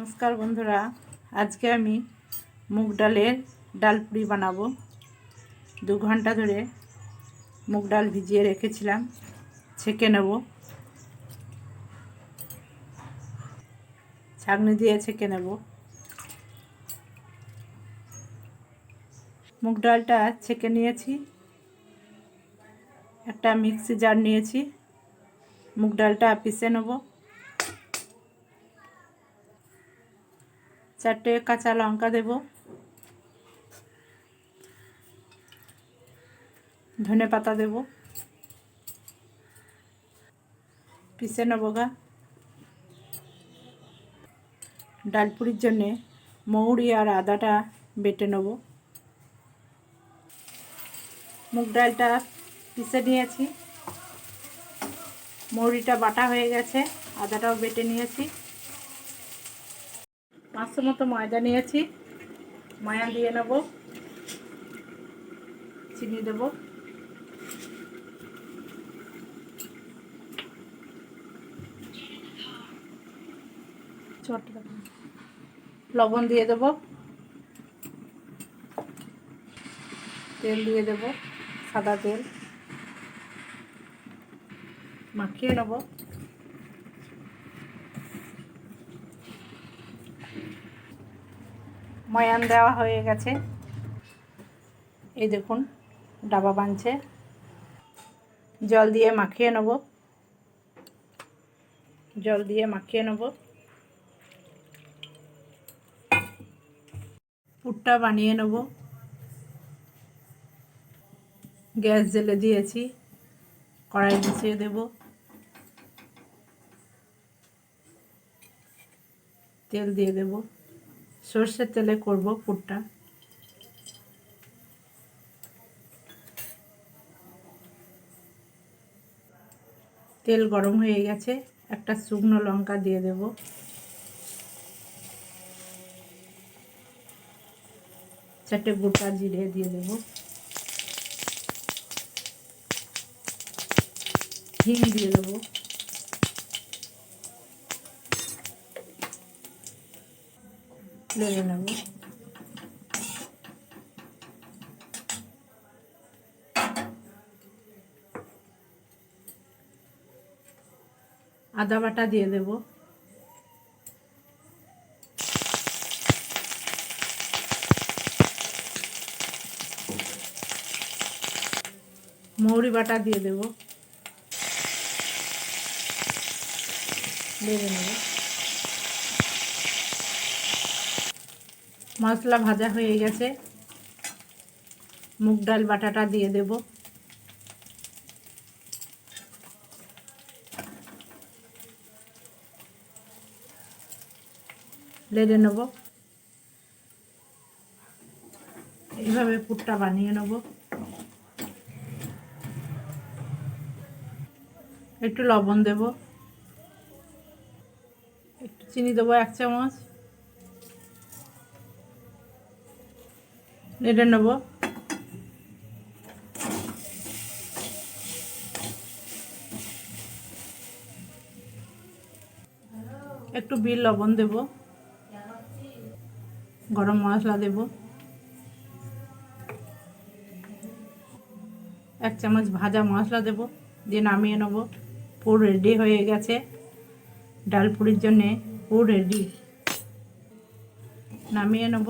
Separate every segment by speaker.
Speaker 1: নমস্কার বন্ধুরা, আজকে আমি মুগ ডালের ডাল পুরি বানাবো। দু ঘণ্টা ধরে মুগ ডাল ভিজিয়ে রেখেছিলাম, ছেঁকে নেব। ছাঁকনি দিয়ে ছেঁকে নেব। মুগ ডালটা ছেঁকে নিয়েছি। একটা মিক্সি জার নিয়েছি। মুগ ডালটা পিষে নেব। চারটে কাঁচা লঙ্কা দেব। ধনে পাতা দেব। পিষে নেব গা। ডালপুরির জন্যে মৌরি আর আদাটা বেটে নেব। মুগ ডালটা পিষে নিয়েছি। মৌরিটা বাটা হয়ে গেছে, আদাটাও বেটে নিয়েছি। পাঁচশো মতো ময়দা নিয়েছি। ময়া দিয়ে নেব। চিনি দেব। লবণ দিয়ে দেব। তেল দিয়ে দেব। সাদা তেল। মাখিয়ে নেব। ময়ান দেওয়া হয়ে গেছে। এই দেখুন, ডাবা বানছে। জল দিয়ে মাখিয়ে নেব। জল দিয়ে মাখিয়ে নেব। পুরটা বানিয়ে নেব। গ্যাস জেলে দিয়েছি। কড়াই বসিয়ে দেব। তেল দিয়ে দেবো। সর্ষের তেলে করব পুরটা। তেল গরম হয়ে গেছে, একটা শুকনো লঙ্কা দিয়ে দেব। চারটে গোটা জিরে দিয়ে দেব। হিং দিয়ে দেবো। নেড়ে নেব আদা বাটা দিয়ে দেব। মৌরি বাটা দিয়ে দেব। নেড়ে নেব মশলা ভাজা হয়ে গেছে। মুগ ডাল, বাটাটা দিয়ে দেব। লেড়ে নেব। এইভাবে পুরটা বানিয়ে নেব। একটু লবণ দেব। একটু চিনি দেবো, এক চামচ। নেড়ে নেব। একটু বিল লবণ দেব। গরম মশলা দেব। এক চামচ ভাজা মশলা দেব। দিয়ে নামিয়ে নেব। পুর রেডি হয়ে গেছে। ডাল পুরির জন্যে পুর রেডি নামিয়ে নেব।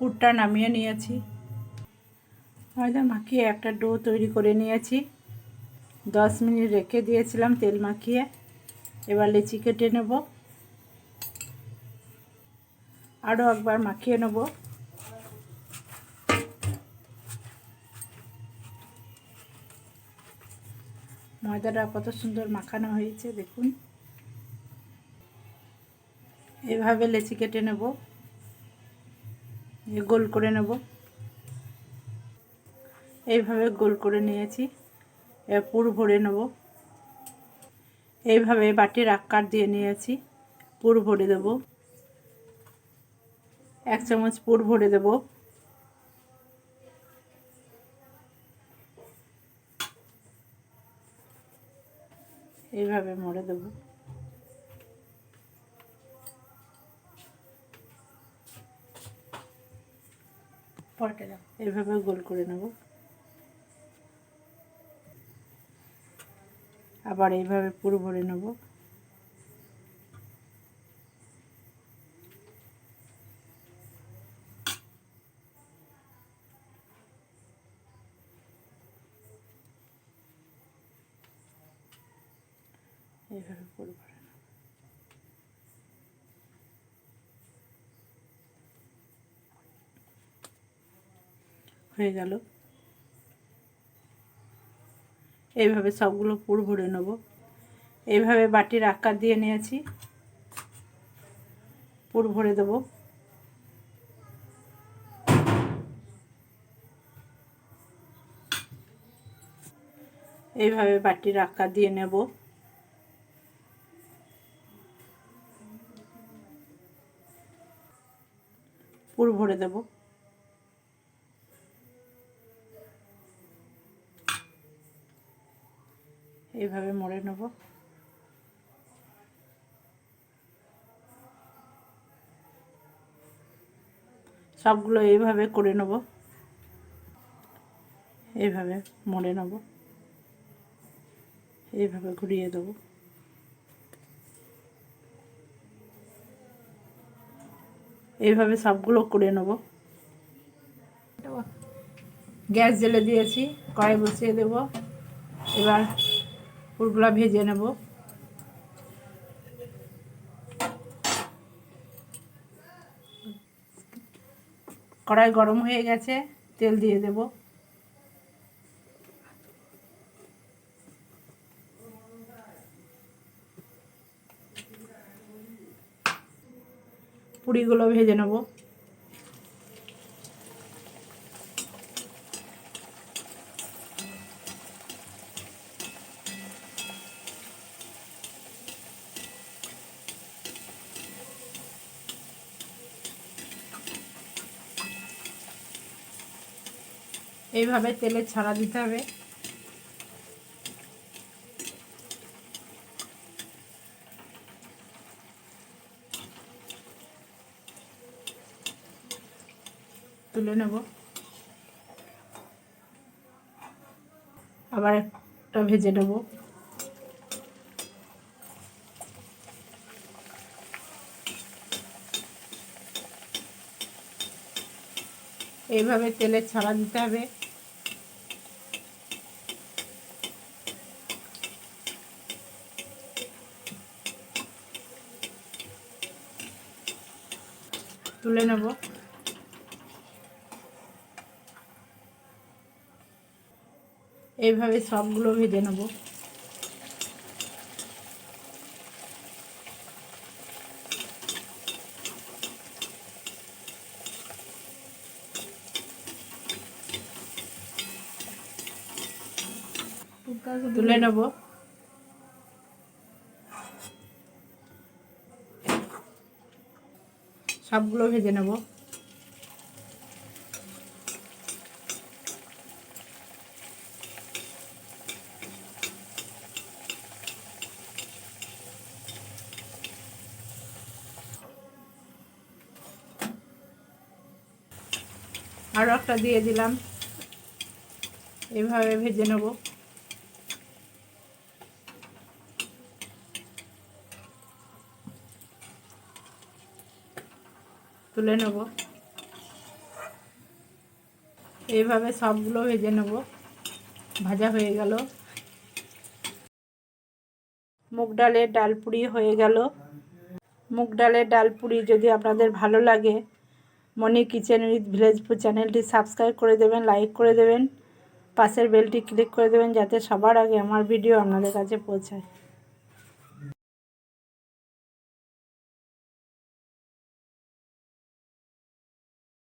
Speaker 1: পুরটা নামিয়ে নিয়েছি। ময়দা মাখিয়ে একটা ডো তৈরি করে নিয়েছি। দশ মিনিট রেখে দিয়েছিলাম তেল মাখিয়ে। এবার লেচি কেটে নেব। আরও একবার মাখিয়ে নেব। ময়দাটা কত সুন্দর মাখানো হয়েছে, দেখুন। এভাবে লেচি কেটে নেব। গোল করে নেব। এইভাবে গোল করে নিয়েছি। পুর ভরে নেব। এইভাবে বাটির আকার দিয়ে নিয়েছি। পুর ভরে দেব। এক চামচ পুর ভরে দেব। এইভাবে মরে দেবো। পরোটা দাও। এইভাবে গোল করে নেব। আবার এইভাবে পুরো ভরে নেব। এইভাবে পুরো ভরে। হয়ে গেল। এইভাবে সবগুলো পুর ভরে নেব। এইভাবে বাটির আকার দিয়ে নিয়েছি। পুর ভরে দেব। এইভাবে বাটির আকার দিয়ে নেব। পুর ভরে দেবো। এইভাবে মরে নেব? সবগুলো এইভাবে করে নেব। এইভাবে মরে নেব। এইভাবে ঘুরিয়ে দেব। এইভাবে সবগুলো করে নেব। গ্যাস জ্বেলে দিয়েছি, কড়াই বসিয়ে দেব। এবার ফুলগুলো ভেজে নেব। কড়াই গরম হয়ে গেছে তেল দিয়ে দেব। পুরিগুলো ভেজে নেব। এইভাবে তেলে ছাড়া দিতে হবে। তুলে নেব। আবার একটা ভেজে নেব। এইভাবে তেলে ছাড়া দিতে হবে। তুলে নেব। এইভাবে সবগুলো ভেজে নেব। তুলে নেব। সবগুলো ভেজে নেব। আরও একটা দিয়ে দিলাম। এভাবে ভেজে নেব। তুলে নেব। এইভাবে সবগুলো ভেজে নেব। ভাজা হয়ে গেল। মুগ ডালের ডাল পুরি হয়ে গেল। মুগ ডালের ডাল পুরি যদি আপনাদের ভালো লাগে Moni kitchen with village food চ্যানেলটি সাবস্ক্রাইব করে দেবেন, লাইক করে দেবেন, পাশের বেলটি ক্লিক করে দেবেন, যাতে সবার আগে আমার ভিডিও আপনাদের কাছে পৌঁছায়।